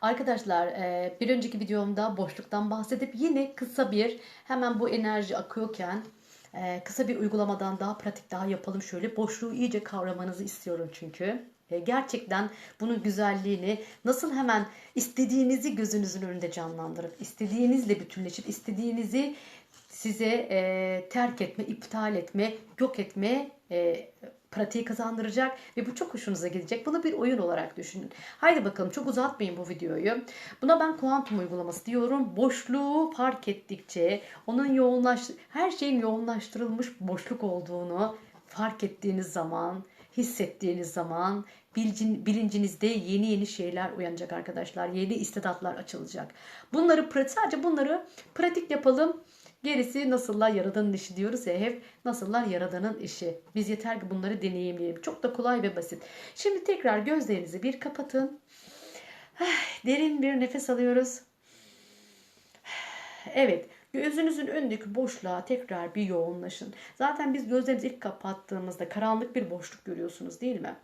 Arkadaşlar e, bir önceki videomda boşluktan bahsedip yine kısa bir hemen bu enerji akıyorken e, kısa bir uygulamadan daha pratik daha yapalım şöyle. Boşluğu iyice kavramanızı istiyorum çünkü. E, Gerçekten bunun güzelliğini nasıl hemen istediğinizi gözünüzün önünde canlandırıp istediğinizle bütünleşip istediğinizi size terk etme, iptal etme, yok etme pratiği kazandıracak ve bu çok hoşunuza gidecek. Bunu bir oyun olarak düşünün. Haydi bakalım çok uzatmayın bu videoyu. Buna ben kuantum uygulaması diyorum. Boşluğu fark ettikçe onun yoğunlaş her şeyin yoğunlaştırılmış boşluk olduğunu fark ettiğiniz zaman, hissettiğiniz zaman bilincin, bilincinizde yeni yeni şeyler uyanacak arkadaşlar. Yeni istidatlar açılacak. Bunları sadece bunları pratik yapalım. Gerisi nasıllar yaradanın işi diyoruz ya hep nasıllar yaradanın işi. Biz yeter ki bunları deneyimleyelim. Çok da kolay ve basit. Şimdi tekrar gözlerinizi bir kapatın. Derin bir nefes alıyoruz. Evet. Gözünüzün önündeki boşluğa tekrar bir yoğunlaşın. Zaten biz gözlerimizi ilk kapattığımızda karanlık bir boşluk görüyorsunuz değil mi?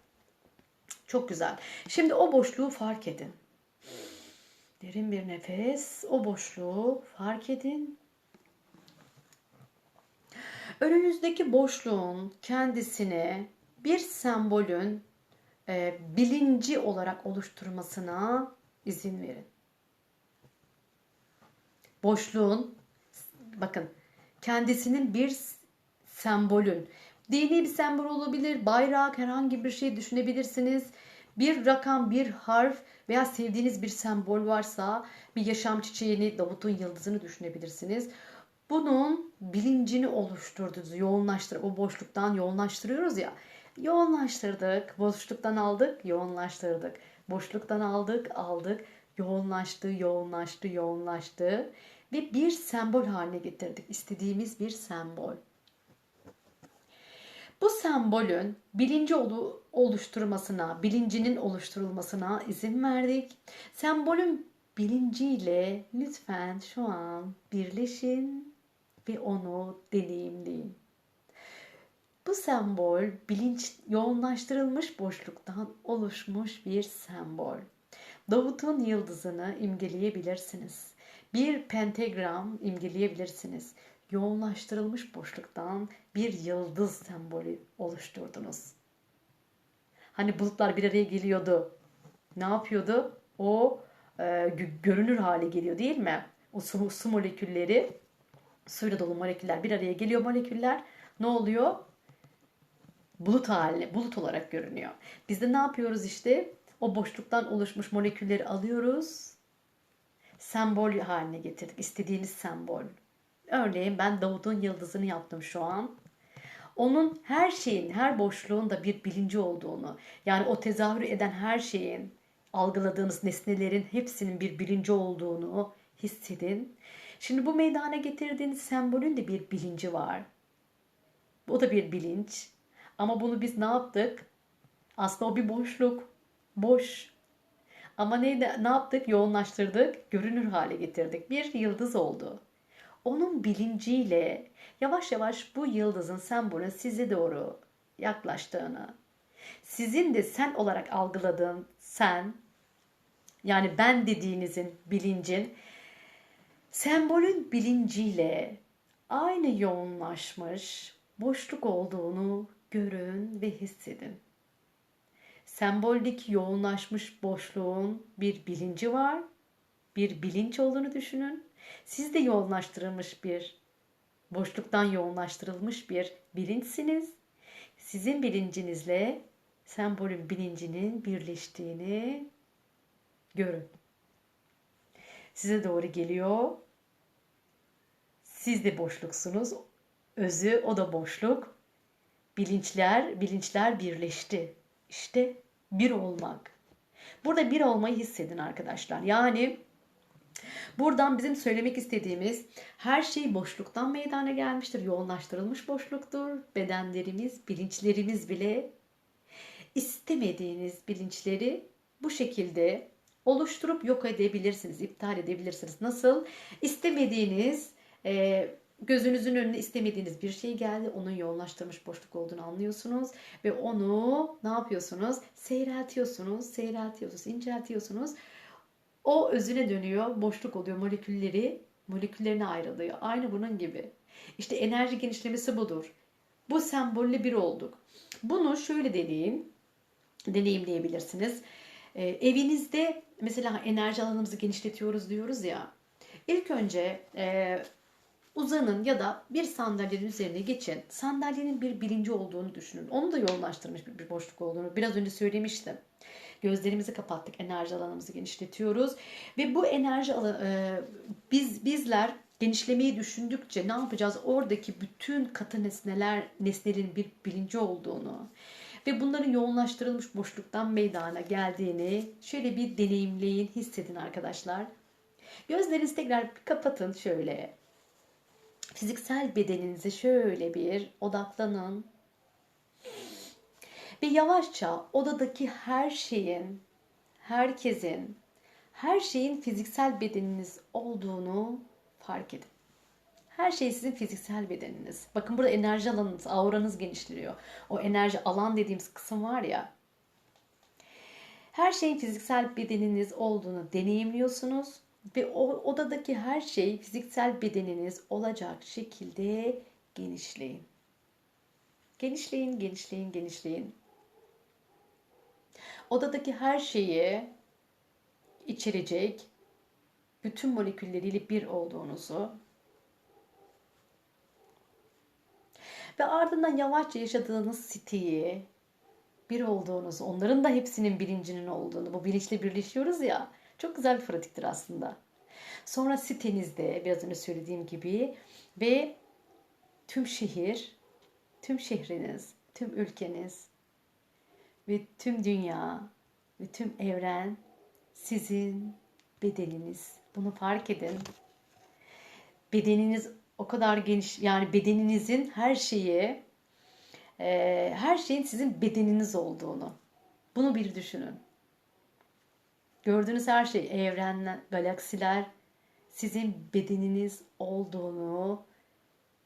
Çok güzel. Şimdi o boşluğu fark edin. Derin bir nefes. O boşluğu fark edin. Önünüzdeki boşluğun kendisini bir sembolün e, bilinci olarak oluşturmasına izin verin. Boşluğun bakın kendisinin bir sembolün dini bir sembol olabilir, bayrak, herhangi bir şey düşünebilirsiniz. Bir rakam, bir harf veya sevdiğiniz bir sembol varsa bir yaşam çiçeğini, Davut'un yıldızını düşünebilirsiniz. Bunun bilincini oluşturdunuz, yoğunlaştır. O boşluktan yoğunlaştırıyoruz ya. Yoğunlaştırdık, boşluktan aldık, yoğunlaştırdık. Boşluktan aldık, aldık, yoğunlaştı, yoğunlaştı, yoğunlaştı ve bir sembol haline getirdik. İstediğimiz bir sembol. Bu sembolün bilinci oluşturmasına, bilincinin oluşturulmasına izin verdik. Sembolün bilinciyle lütfen şu an birleşin ve onu deneyimleyin. Bu sembol bilinç yoğunlaştırılmış boşluktan oluşmuş bir sembol. Davut'un yıldızını imgeleyebilirsiniz. Bir pentagram imgeleyebilirsiniz. Yoğunlaştırılmış boşluktan bir yıldız sembolü oluşturdunuz. Hani bulutlar bir araya geliyordu. Ne yapıyordu? O e, görünür hale geliyor değil mi? O su, su molekülleri, suyla dolu moleküller bir araya geliyor moleküller. Ne oluyor? Bulut haline, bulut olarak görünüyor. Biz de ne yapıyoruz işte? O boşluktan oluşmuş molekülleri alıyoruz. Sembol haline getirdik. İstediğiniz sembol. Örneğin ben Davut'un yıldızını yaptım şu an. Onun her şeyin, her boşluğun da bir bilinci olduğunu, yani o tezahür eden her şeyin, algıladığınız nesnelerin hepsinin bir bilinci olduğunu hissedin. Şimdi bu meydana getirdiğiniz sembolün de bir bilinci var. O da bir bilinç. Ama bunu biz ne yaptık? Aslında o bir boşluk. Boş. Ama ne, ne yaptık? Yoğunlaştırdık, görünür hale getirdik. Bir yıldız oldu. Onun bilinciyle yavaş yavaş bu yıldızın sembolü size doğru yaklaştığını, sizin de sen olarak algıladığın sen, yani ben dediğinizin bilincin, sembolün bilinciyle aynı yoğunlaşmış boşluk olduğunu görün ve hissedin. Semboldeki yoğunlaşmış boşluğun bir bilinci var. Bir bilinç olduğunu düşünün. Siz de yoğunlaştırılmış bir boşluktan yoğunlaştırılmış bir bilinçsiniz. Sizin bilincinizle sembolün bilincinin birleştiğini görün. Size doğru geliyor. Siz de boşluksunuz. Özü o da boşluk. Bilinçler, bilinçler birleşti. İşte bir olmak. Burada bir olmayı hissedin arkadaşlar. Yani buradan bizim söylemek istediğimiz her şey boşluktan meydana gelmiştir. Yoğunlaştırılmış boşluktur. Bedenlerimiz, bilinçlerimiz bile istemediğiniz bilinçleri bu şekilde oluşturup yok edebilirsiniz, iptal edebilirsiniz. Nasıl? İstemediğiniz e, gözünüzün önüne istemediğiniz bir şey geldi. Onun yoğunlaştırmış boşluk olduğunu anlıyorsunuz. Ve onu ne yapıyorsunuz? Seyreltiyorsunuz, seyreltiyorsunuz, inceltiyorsunuz. O özüne dönüyor, boşluk oluyor, molekülleri moleküllerine ayrılıyor. Aynı bunun gibi. İşte enerji genişlemesi budur. Bu sembolle bir olduk. Bunu şöyle deneyin, deneyimleyebilirsiniz. Ee, evinizde mesela enerji alanımızı genişletiyoruz diyoruz ya. İlk önce e, uzanın ya da bir sandalyenin üzerine geçin. Sandalyenin bir bilinci olduğunu düşünün. Onu da yoğunlaştırmış bir, boşluk olduğunu biraz önce söylemiştim. Gözlerimizi kapattık, enerji alanımızı genişletiyoruz ve bu enerji alanı e, biz bizler genişlemeyi düşündükçe ne yapacağız? Oradaki bütün katı nesneler, nesnelerin bir bilinci olduğunu ve bunların yoğunlaştırılmış boşluktan meydana geldiğini şöyle bir deneyimleyin, hissedin arkadaşlar. Gözlerinizi tekrar kapatın şöyle. Fiziksel bedeninize şöyle bir odaklanın. Ve yavaşça odadaki her şeyin, herkesin, her şeyin fiziksel bedeniniz olduğunu fark edin. Her şey sizin fiziksel bedeniniz. Bakın burada enerji alanınız, auranız genişliyor. O enerji alan dediğimiz kısım var ya. Her şeyin fiziksel bedeniniz olduğunu deneyimliyorsunuz ve o odadaki her şey fiziksel bedeniniz olacak şekilde genişleyin. Genişleyin, genişleyin, genişleyin. Odadaki her şeyi içerecek bütün molekülleriyle bir olduğunuzu ve ardından yavaşça yaşadığınız siteyi bir olduğunuzu, onların da hepsinin bilincinin olduğunu, bu bilinçle birleşiyoruz ya, çok güzel bir pratiktir aslında. Sonra sitenizde biraz önce söylediğim gibi ve tüm şehir, tüm şehriniz, tüm ülkeniz ve tüm dünya ve tüm evren sizin bedeniniz. Bunu fark edin. Bedeniniz o kadar geniş yani bedeninizin her şeyi e, her şeyin sizin bedeniniz olduğunu. Bunu bir düşünün. Gördüğünüz her şey evrenler, galaksiler sizin bedeniniz olduğunu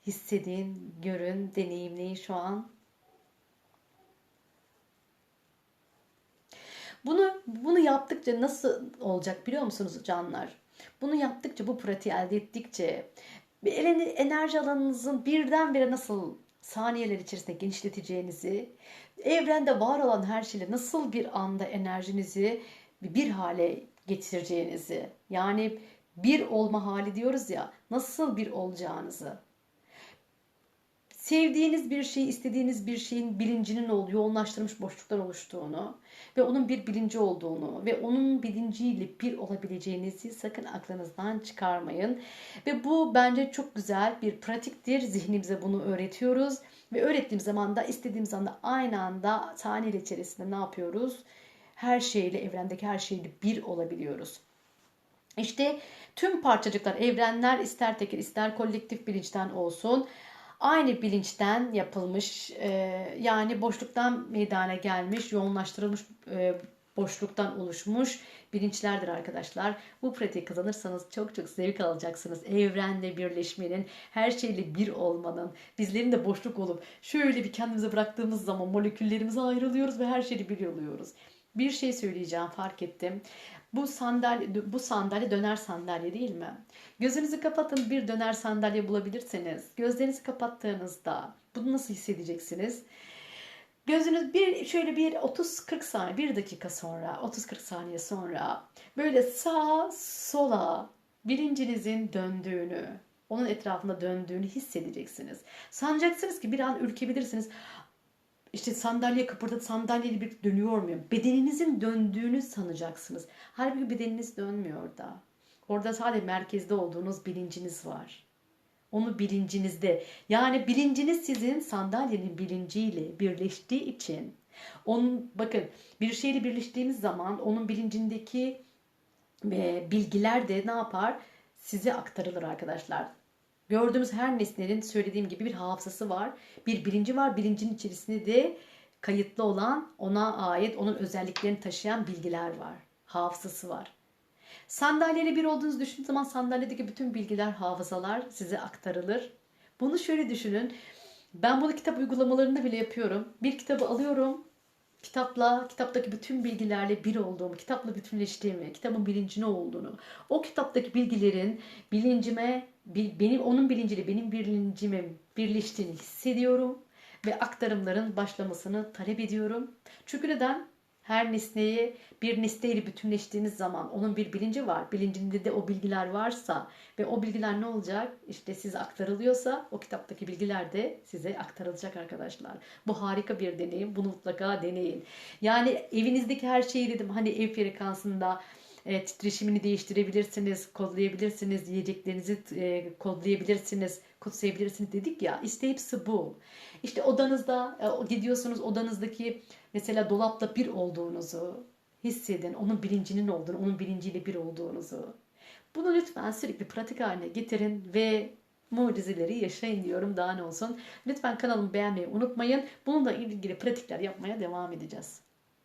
hissedin, görün, deneyimleyin şu an. Bunu bunu yaptıkça nasıl olacak biliyor musunuz canlar? Bunu yaptıkça, bu pratiği elde ettikçe enerji alanınızın birdenbire nasıl saniyeler içerisinde genişleteceğinizi, evrende var olan her şeyle nasıl bir anda enerjinizi bir hale getireceğinizi, yani bir olma hali diyoruz ya, nasıl bir olacağınızı, sevdiğiniz bir şey, istediğiniz bir şeyin bilincinin olduğu, yoğunlaştırmış boşluktan oluştuğunu ve onun bir bilinci olduğunu ve onun bilinciyle bir olabileceğinizi sakın aklınızdan çıkarmayın. Ve bu bence çok güzel bir pratiktir. Zihnimize bunu öğretiyoruz ve öğrettiğim zaman da istediğimiz anda aynı anda saniye içerisinde ne yapıyoruz? Her şeyle, evrendeki her şeyle bir olabiliyoruz. İşte tüm parçacıklar, evrenler ister tekil ister kolektif bilinçten olsun aynı bilinçten yapılmış e, yani boşluktan meydana gelmiş yoğunlaştırılmış e, boşluktan oluşmuş bilinçlerdir arkadaşlar. Bu pratiği kazanırsanız çok çok zevk alacaksınız. Evrenle birleşmenin, her şeyle bir olmanın, bizlerin de boşluk olup şöyle bir kendimize bıraktığımız zaman moleküllerimize ayrılıyoruz ve her şeyi bir oluyoruz. Bir şey söyleyeceğim fark ettim. Bu sandalye bu sandalye döner sandalye değil mi? Gözünüzü kapatın bir döner sandalye bulabilirseniz gözlerinizi kapattığınızda bunu nasıl hissedeceksiniz? Gözünüz bir şöyle bir 30-40 saniye, bir dakika sonra, 30-40 saniye sonra böyle sağa sola bilincinizin döndüğünü, onun etrafında döndüğünü hissedeceksiniz. Sanacaksınız ki bir an ürkebilirsiniz işte sandalye kıpırdadı, sandalyeli bir dönüyor muyum? Bedeninizin döndüğünü sanacaksınız. Halbuki bedeniniz dönmüyor da. Orada sadece merkezde olduğunuz bilinciniz var. Onu bilincinizde yani bilinciniz sizin sandalyenin bilinciyle birleştiği için onun bakın bir şeyle birleştiğimiz zaman onun bilincindeki e, bilgiler de ne yapar? Size aktarılır arkadaşlar. Gördüğümüz her nesnenin söylediğim gibi bir hafızası var. Bir bilinci var. Bilincin içerisinde de kayıtlı olan ona ait onun özelliklerini taşıyan bilgiler var. Hafızası var. Sandalyeyle bir olduğunuzu düşündüğünüz zaman sandalyedeki bütün bilgiler, hafızalar size aktarılır. Bunu şöyle düşünün. Ben bunu kitap uygulamalarında bile yapıyorum. Bir kitabı alıyorum. Kitapla, kitaptaki bütün bilgilerle bir olduğumu, kitapla bütünleştiğimi, kitabın bilincine olduğunu, o kitaptaki bilgilerin bilincime, bi- benim onun bilinciyle benim bilincime birleştiğini hissediyorum ve aktarımların başlamasını talep ediyorum. Çünkü neden? Her nesneyi bir nesneyle bütünleştiğiniz zaman onun bir bilinci var. Bilincinde de o bilgiler varsa ve o bilgiler ne olacak? İşte size aktarılıyorsa o kitaptaki bilgiler de size aktarılacak arkadaşlar. Bu harika bir deneyim. Bunu mutlaka deneyin. Yani evinizdeki her şeyi dedim hani ev frekansında e, titreşimini değiştirebilirsiniz, kodlayabilirsiniz, yiyeceklerinizi e, kodlayabilirsiniz, kutsayabilirsiniz dedik ya. İşte hepsi bu. İşte odanızda e, gidiyorsunuz odanızdaki mesela dolapla bir olduğunuzu hissedin. Onun bilincinin olduğunu, onun bilinciyle bir olduğunuzu. Bunu lütfen sürekli pratik haline getirin ve mucizeleri yaşayın diyorum daha ne olsun. Lütfen kanalımı beğenmeyi unutmayın. Bununla ilgili pratikler yapmaya devam edeceğiz.